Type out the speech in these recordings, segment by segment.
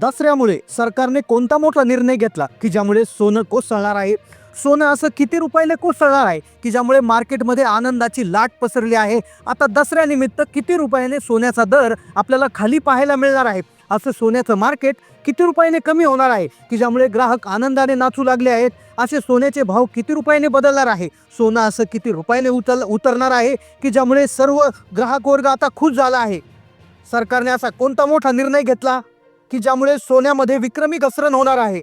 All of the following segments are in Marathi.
दसऱ्यामुळे सरकारने कोणता मोठा निर्णय घेतला की ज्यामुळे सोनं कोसळणार आहे? सोनं असं किती रुपयाला कोसळणार आहे की ज्यामुळे मार्केटमध्ये आनंदाची लाट पसरली आहे? आता दसऱ्यानिमित्त किती रुपयाने सोन्याचा दर आपल्याला खाली पाहायला मिळणार आहे? असं सोन्याचं मार्केट किती रुपयाने कमी होणार आहे की ज्यामुळे ग्राहक आनंदाने नाचू लागले आहेत? असे सोन्याचे भाव किती रुपयाने बदलणार आहे? सोनं असं किती रुपयाने उतर उतरणार आहे की ज्यामुळे सर्व ग्राहक वर्ग आता खुश झाला आहे? सरकारने असा कोणता मोठा निर्णय घेतला? की ज्यामुळे सोन्यामध्ये विक्रमी घसरण होणार आहे.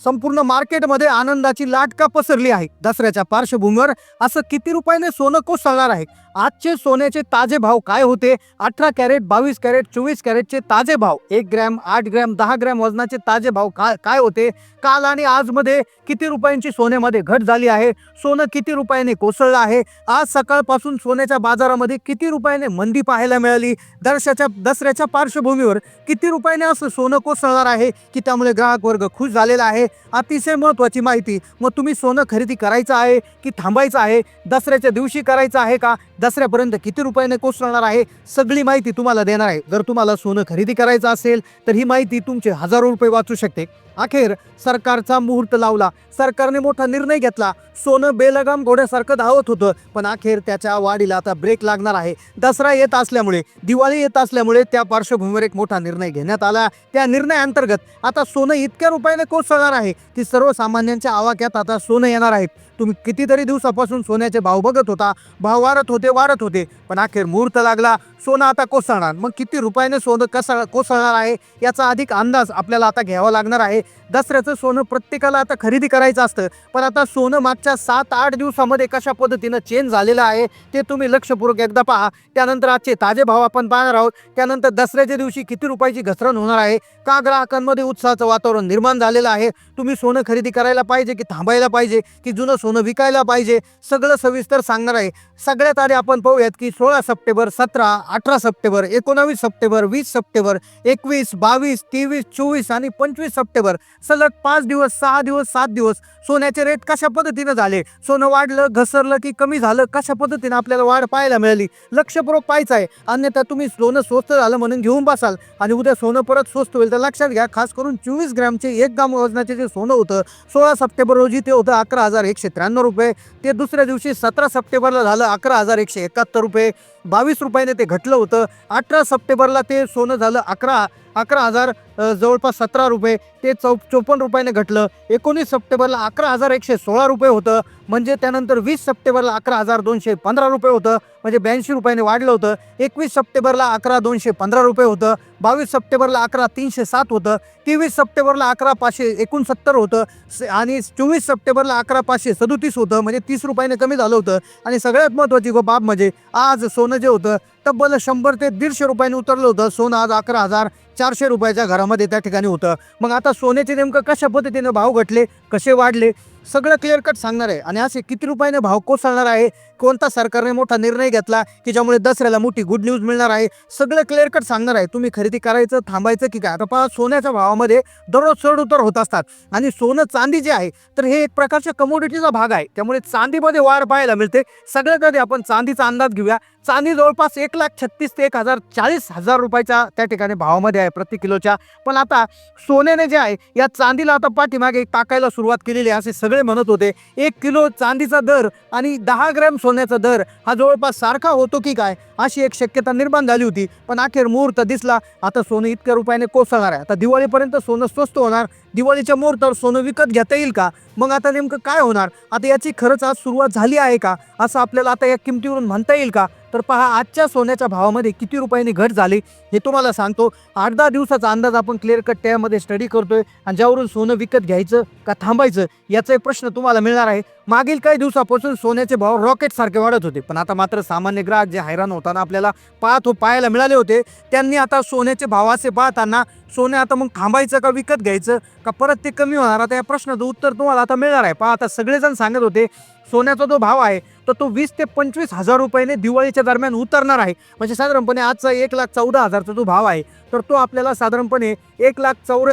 संपूर्ण मार्केटमध्ये आनंदाची लाटका पसरली आहे? दसऱ्याच्या पार्श्वभूमीवर असं किती रुपयाने सोनं कोसळणार आहे? आजचे सोन्याचे ताजे भाव काय होते? अठरा कॅरेट बावीस कॅरेट चोवीस कॅरेटचे ताजे भाव एक ग्रॅम आठ ग्रॅम दहा ग्रॅम वजनाचे ताजे भाव काय काय होते? काल आणि आजमध्ये किती रुपयांची सोन्यामध्ये घट झाली आहे? सोनं किती रुपयाने कोसळलं आहे? आज सकाळपासून सोन्याच्या बाजारामध्ये किती रुपयाने मंदी पाहायला मिळाली? दर्शाच्या दसऱ्याच्या पार्श्वभूमीवर किती रुपयाने असं सोनं कोसळणार आहे? की त्यामुळे ग्राहक वर्ग खुश झालेला आहे? अतिशय महत्त्वाची माहिती. मग तुम्ही सोनं खरेदी करायचं आहे की थांबायचं आहे? दसऱ्याच्या दिवशी करायचं आहे का? दसऱ्यापर्यंत किती रुपयाने कोसळणार आहे? सगळी माहिती तुम्हाला देणार आहे. जर तुम्हाला सोनं खरेदी करायचं असेल तर ही माहिती तुमचे हजारो रुपये वाचू शकते. अखेर सरकारचा मुहूर्त लावला. सरकारने मोठा निर्णय घेतला. सोनं बेलगाम घोड्यासारखं धावत होतं. पण अखेर त्याच्या वाढीला आता ब्रेक लागणार आहे. दसरा येत असल्यामुळे दिवाळी येत असल्यामुळे त्या पार्श्वभूमीवर एक मोठा निर्णय घेण्यात आला. त्या निर्णयाअंतर्गत आता सोनं इतक्या रुपयाने कोसळणार आहे की सर्वसामान्यांच्या आवाक्यात आता सोनं येणार आहे. तुम्ही कितीतरी दिवसापासून सोन्याचे भाव बघत होता भाव वाढत होते वाढत होते पण अखेर मुहूर्त लागला सोनं आता कोसळणार. मग किती रुपयाने सोनं कसं कोसळणार आहे? याचा अधिक अंदाज आपल्याला आता घ्यावा लागणार आहे. दसऱ्याचं सोनं प्रत्येकाला आता खरेदी करायचं असतं पण आता सोनं मागच्या सात आठ दिवसामध्ये कशा पद्धतीनं चेंज झालेलं आहे ते तुम्ही लक्षपूर्वक एकदा पहा. त्यानंतर आजचे ताजे भाव आपण पाहणार आहोत. त्यानंतर दसऱ्याच्या दिवशी किती रुपयाची घसरण होणार आहे? का ग्राहकांमध्ये उत्साहाचं वातावरण निर्माण झालेलं आहे? तुम्ही सोनं खरेदी करायला पाहिजे की थांबायला पाहिजे? की जुनं सोनं विकायला पाहिजे. सगळं सविस्तर सांगणार आहे. सगळ्यात आधी आपण पाहूयात की सोळा सप्टेंबर सतरा अठरा सप्टेंबर एकोणावीस सप्टेंबर वीस सप्टेंबर एकवीस बावीस तेवीस चोवीस आणि पंचवीस सप्टेंबर. सलग पाच दिवस सहा दिवस सात दिवस सोन्याचे रेट कशा पद्धतीनं झाले? सोनं वाढलं घसरलं की कमी झालं? कशा पद्धतीनं आपल्याला वाढ पाहायला मिळाली? लक्षपूर्वक पाहायचं आहे. अन्यथा तुम्ही सोनं स्वस्त झालं म्हणून घेऊन बसाल आणि उद्या सोनं परत स्वस्त होईल तर लक्षात घ्या खास करून चोवीस ग्रॅमचे एक ग्राम वजनाचे जे सोनं होतं सोळा सप्टेंबर रोजी ते होतं अकरा हजार एकशे त्र्याण्णव रुपये. ते दुसऱ्या दिवशी सतरा सप्टेंबरला झालं अकरा हजार एकशे एकाहत्तर रुपये. बावीस रुपयाने ते घटलं होतं. अठरा सप्टेंबरला ते सोनं झालं अकरा. अकरा हजार जवळपास सतरा रुपये. ते चौ चोपन्न रुपयाने घटलं. एकोणीस सप्टेंबरला अकरा हजार एकशे सोळा रुपये होतं. म्हणजे त्यानंतर वीस सप्टेंबरला अकरा हजार दोनशे पंधरा रुपये होतं. म्हणजे ब्याऐंशी रुपयाने वाढलं होतं. एकवीस सप्टेंबरला अकरा दोनशे पंधरा रुपये होतं. बावीस सप्टेंबरला अकरा तीनशे सात होतं. तेवीस सप्टेंबरला अकरा पाचशे एकोणसत्तर होतं. स- आणि चोवीस सप्टेंबरला अकरा पाचशे सदोतीस होतं. म्हणजे तीस रुपयाने कमी झालं होतं. आणि सगळ्यात महत्त्वाची बाब म्हणजे आज सोनं जे होतं तब्बल शंभर ते दीडशे रुपयाने उतरलं होतं. सोनं आज अकरा हजार चारशे रुपयाच्या घरामध्ये त्या ठिकाणी होतं. मग आता सोन्याचे नेमकं कशा पद्धतीने भाव घटले कसे वाढले सगळं क्लिअर कट सांगणार आहे. आणि असे किती रुपयाने भाव कोसळणार आहे कोणता सरकारने मोठा निर्णय घेतला की ज्यामुळे दसऱ्याला मोठी गुड न्यूज मिळणार आहे सगळं क्लिअर कट सांगणार आहे. तुम्ही खरेदी करायचं थांबायचं की काय? आता पहा सोन्याच्या भावामध्ये दररोज चढ उतर होत असतात. आणि सोनं चांदी जे आहे तर हे एक प्रकारच्या कमोडिटीचा भाग आहे. त्यामुळे चांदीमध्ये वाढ पाहायला मिळते. सगळ्यात आधी आपण चांदीचा अंदाज घेऊया. चांदी जवळपास एक लाख छत्तीस ते एक हजार चाळीस हजार रुपयाच्या त्या ठिकाणी भावामध्ये आहे प्रति किलोच्या. पण आता सोन्याने जे आहे या चांदीला आता पाठीमागे टाकायला सुरुवात केलेली आहे असे सगळे म्हणत होते. एक किलो चांदीचा दर आणि दहा ग्रॅम सोन्याचा दर हा जवळपास सारखा होतो की काय अशी एक शक्यता निर्माण झाली होती. पण अखेर मुहूर्त दिसला आता सोनं इतक्या रुपयाने कोसळणार आहे. आता दिवाळीपर्यंत सोनं स्वस्त होणार दिवाळीच्या मुहूर्तावर सोनं विकत घेता येईल का? मग आता नेमकं काय होणार? आता याची खरंच आज सुरुवात झाली आहे का? असं आपल्याला आता या किमतीवरून म्हणता येईल का? तर पहा आजच्या सोन्याच्या भावामध्ये किती रुपयांनी घट झाली हे तुम्हाला सांगतो. आठ दहा दिवसाचा अंदाज आपण क्लिअर कट त्यामध्ये स्टडी करतोय आणि ज्यावरून सोनं विकत घ्यायचं का थांबायचं याचा एक प्रश्न तुम्हाला मिळणार आहे. मागील काही दिवसापासून सोन्याचे भाव रॉकेट सारखे वाढत होते. पण आता मात्र सामान्य ग्राहक जे हैराण होताना आपल्याला पाहत हो पाहायला मिळाले होते त्यांनी आता सोन्याचे भाव असे पाहताना सोने आता मग थांबायचं का विकत घ्यायचं? का परत ते कमी होणार? आता या प्रश्नाचं उत्तर तुम्हाला आता मिळणार आहे. पहा आता सगळेजण सांगत होते सोन्याचा जो भाव आहे तर तो वीस ते पंचवीस हजार रुपयाने दिवाळीच्या दरम्यान उतरणार आहे. म्हणजे साधारणपणे आजचा एक लाख चौदा हजारचा जो भाव आहे तर तो आपल्याला साधारणपणे एक लाख चौर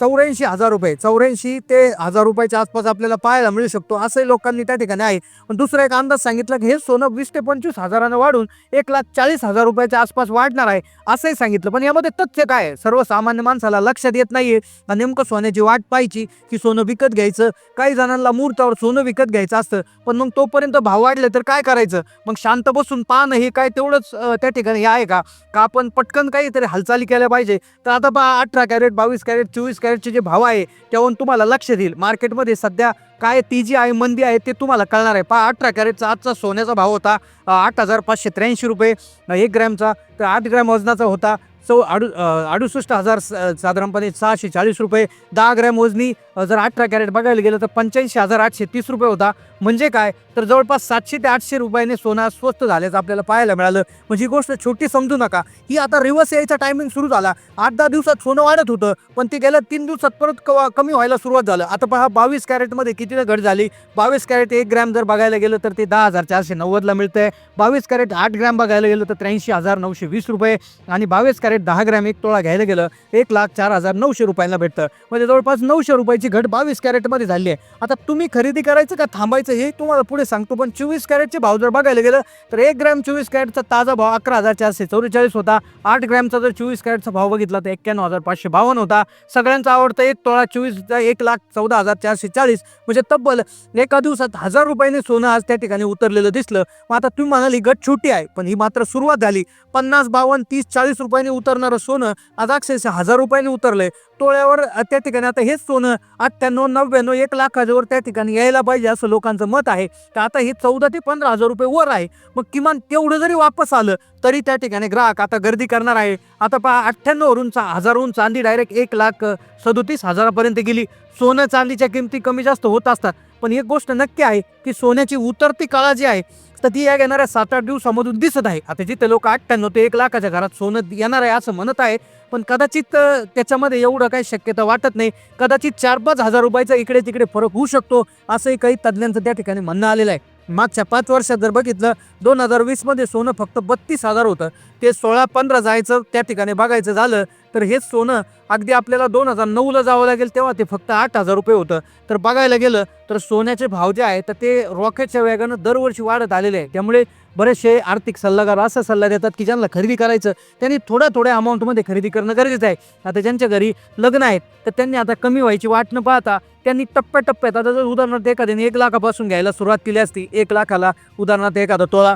चौऱ्याऐंशी हजार रुपये चौऱ्याऐंशी ते हजार रुपयाच्या आसपास आपल्याला पाहायला मिळू शकतो. असंही लोकांनी त्या ठिकाणी आहे. पण दुसरा एक अंदाज सांगितला की हे सोनं वीस ते पंचवीस हजारानं वाढून एक लाख चाळीस हजार रुपयाच्या आसपास वाढणार आहे असंही सांगितलं. पण यामध्ये तथ्य काय सर्वसामान्य माणसाला लक्षात येत नाहीये आहे नेमकं सोन्याची वाट पाहायची की सोनं विकत घ्यायचं काही जणांना मुहूर्तावर सोनं विकत घ्यायचं असतं पण मग तोपर्यंत भाव वाढले तर काय करायचं? मग शांत बसून पाहणं हे काय तेवढंच त्या ठिकाणी हे आहे का? का आपण पटकन काहीतरी हालचाली केल्या पाहिजे? तर आता पहा अठरा कॅरेट बावीस कॅरेट चोवीस कॅरेटचे जे भाव आहे त्यावरून तुम्हाला लक्ष देईल. मार्केटमध्ये सध्या काय ती जी आहे मंदी आहे ते तुम्हाला कळणार आहे. पहा अठरा कॅरेटचा आजचा सोन्याचा भाव होता आठ हजार पाचशे त्र्याऐंशी रुपये एक ग्रॅमचा तर आठ ग्रॅम वजनाचा होता. चौ अडु अडुसष्ट हजार स- साधारणपणे सहाशे चाळीस रुपये. दहा ग्रॅम वजनी जर अठरा कॅरेट बघायला गेलं तर पंच्याऐंशी हजार आठशे तीस रुपये होता. म्हणजे काय? तर जवळपास सातशे ते आठशे रुपयाने सोनं स्वस्त झाल्याचं आपल्याला पाहायला मिळालं. म्हणजे ही गोष्ट छोटी समजू नका. ही आता रिव्हर्स यायचा टायमिंग सुरू झाला. आठ दहा दिवसात सोनं वाढत होतं पण ते गेल्या तीन दिवसात परत क कमी व्हायला सुरुवात झालं. आता पहा बावीस कॅरेटमध्ये किती घट झाली? बावीस कॅरेट एक ग्रॅम जर बघायला गेलं तर ते दहा हजार चारशे नव्वदला मिळतं आहे बावीस कॅरेट आठ ग्रॅम बघायला गेलं तर त्र्याऐंशी हजार नऊशे वीस रुपये. आणि बावीस कॅरेट दहा ग्रॅम एक तोळा घ्यायला गेलं एक लाख चार हजार नऊशे रुपयाला भेटतं. म्हणजे जवळपास नऊशे रुपयाची घट बावीस कॅरेटमध्ये झाली आहे. आता तुम्ही खरेदी करायचं का थांबायचं हे तुम्हाला पुढे सांगतो पण चोवीस कॅरेटचे भाव जर बघायला गेलं तर एक ग्रॅम चोवीस कॅरेटचा ताजा भाव अकरा हजार चारशे चौवेचाळीस होता. आठ ग्रॅमचा जर चोवीस कॅरेटचा भाव बघितला तर एक्क्याण्णव हजार पाचशे बावन्न होता. सगळ्यांचा आवडता एक तोळा चोवीसचा एक लाख चौदा हजार चारशे चाळीस. म्हणजे तब्बल एका दिवसात हजार रुपयाने सोनं आज त्या ठिकाणी उतरलेलं दिसलं. मग आता तुम्ही म्हणाली गट छोटी आहे पण ही मात्र सुरुवात झाली. पन्नास बावन्न तीस चाळीस रुपयाने उतरणारं सोनं आज अक्षरशः हजार रुपयाने उतरलंय. तोळ्यावर त्या ठिकाणी आता हेच सोनं अठ्ठ्याण्णव नव्याण्णव एक लाखाच्यावर त्या ठिकाणी यायला पाहिजे असं लोकांचं मत आहे. तर आता हे चौदा ते पंधरा हजार रुपये वर आहे. मग किमान तेवढं जरी वापस आलं तरी त्या ठिकाणी ग्राहक आता गर्दी करणार आहे. आता पहा अठ्ठ्याण्णववरून चा हजारहून चांदी डायरेक्ट एक लाख सदोतीस हजारापर्यंत गेली. सोनं चांदीच्या किमती कमी जास्त होत असतात. पण एक गोष्ट नक्की आहे की सोन्याची उतरती काळा जी आहे. तर ती या येणाऱ्या सात आठ दिवसामधून दिसत आहे. आता जिथे लोक अठ्ठ्याण्णव ते एक लाखाच्या घरात सोनं येणार आहे असं म्हणत आहे. पण कदाचित त्याच्यामध्ये एवढं काही शक्यता वाटत नाही. कदाचित चार पाच हजार रुपयाचा इकडे तिकडे फरक होऊ शकतो असंही काही तज्ज्ञांचं त्या ठिकाणी म्हणणं आलेलं आहे. मागच्या पाच वर्षात जर बघितलं दोन हजार वीसमध्ये सोनं फक्त बत्तीस हजार होतं. ते सोळा पंधरा जायचं त्या ठिकाणी बघायचं झालं तर हेच सोनं अगदी आपल्याला दोन हजार नऊला जावं लागेल तेव्हा ते फक्त आठ हजार रुपये होतं. तर बघायला गेलं तर सोन्याचे भाव जे आहे तर ते रॉकेटच्या वेगानं दरवर्षी वाढत आलेले आहे. त्यामुळे बरेचसे आर्थिक सल्लागार असा सल्ला देतात की ज्यांना खरेदी करायचं त्यांनी थोड्या थोड्या अमाऊंटमध्ये खरेदी करणं गरजेचं आहे. आता ज्यांच्या घरी लग्न आहेत तर त्यांनी आता कमी व्हायची वाट न पाहता त्यांनी टप्प्याटप्प्यात आता जर उदाहरणार्थ एखाद्याने एक लाखापासून घ्यायला सुरुवात केली असती एक लाखाला उदाहरणार्थ एखादा तोळा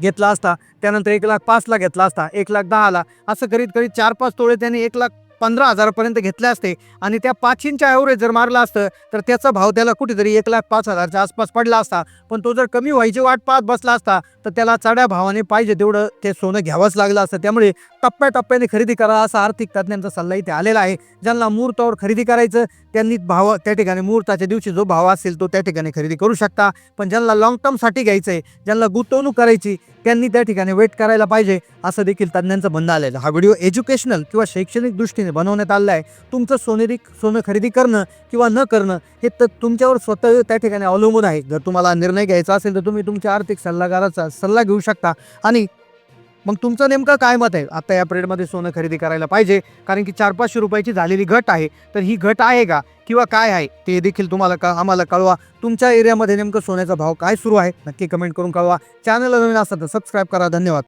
घेतला असता त्यानंतर एक लाख पाचला घेतला असता एक लाख दहाला असं करीत करीत चार पाच तोळे त्यांनी एक लाख पंधरा हजारापर्यंत घेतले असते आणि त्या पाचींच्या ॲव्हरेज जर मारला असतं तर त्याचा भाव त्याला कुठेतरी एक लाख पाच हजारच्या आसपास पडला असता. पण तो जर कमी व्हायची वाट पाहत बसला असता तर त्याला चढ्या भावाने पाहिजे तेवढं ते सोनं घ्यावंच लागलं असतं. त्यामुळे टप्प्याटप्प्याने खरेदी करा असा आर्थिक तज्ज्ञांचा सल्ला इथे आलेला आहे. ज्यांना मुहूर्तावर खरेदी करायचं त्यांनी भाव त्या ठिकाणी मुहूर्ताच्या दिवशी जो भाव असेल तो त्या ठिकाणी खरेदी करू शकता. पण ज्यांना लॉंग टर्मसाठी घ्यायचं आहे ज्यांना गुंतवणूक करायची त्यांनी त्या ठिकाणी वेट करायला पाहिजे असं देखील तज्ज्ञांचं म्हणणं आलेलं हा व्हिडिओ एज्युकेशनल किंवा शैक्षणिक पद्धतीने बनवण्यात आलेला आहे तुमचं सोनेरी सोनं खरेदी करणं किंवा न करणं हे तर तुमच्यावर स्वतः त्या ठिकाणी अवलंबून आहे. जर तुम्हाला निर्णय घ्यायचा असेल तर तुम्ही तुमच्या आर्थिक सल्लागाराचा सल्ला घेऊ शकता. आणि मग तुमचं नेमकं काय मत आहे? आता या पिरियडमध्ये सोनं खरेदी करायला पाहिजे कारण की चार पाचशे रुपयाची झालेली घट आहे. तर ही घट आहे का? किंवा काय आहे? ते देखील तुम्हाला का आम्हाला कळवा. तुमच्या एरियामध्ये नेमकं सोन्याचा भाव काय सुरू आहे? नक्की कमेंट करून कळवा. चॅनलला नवीन असतात तर सबस्क्राईब करा. धन्यवाद.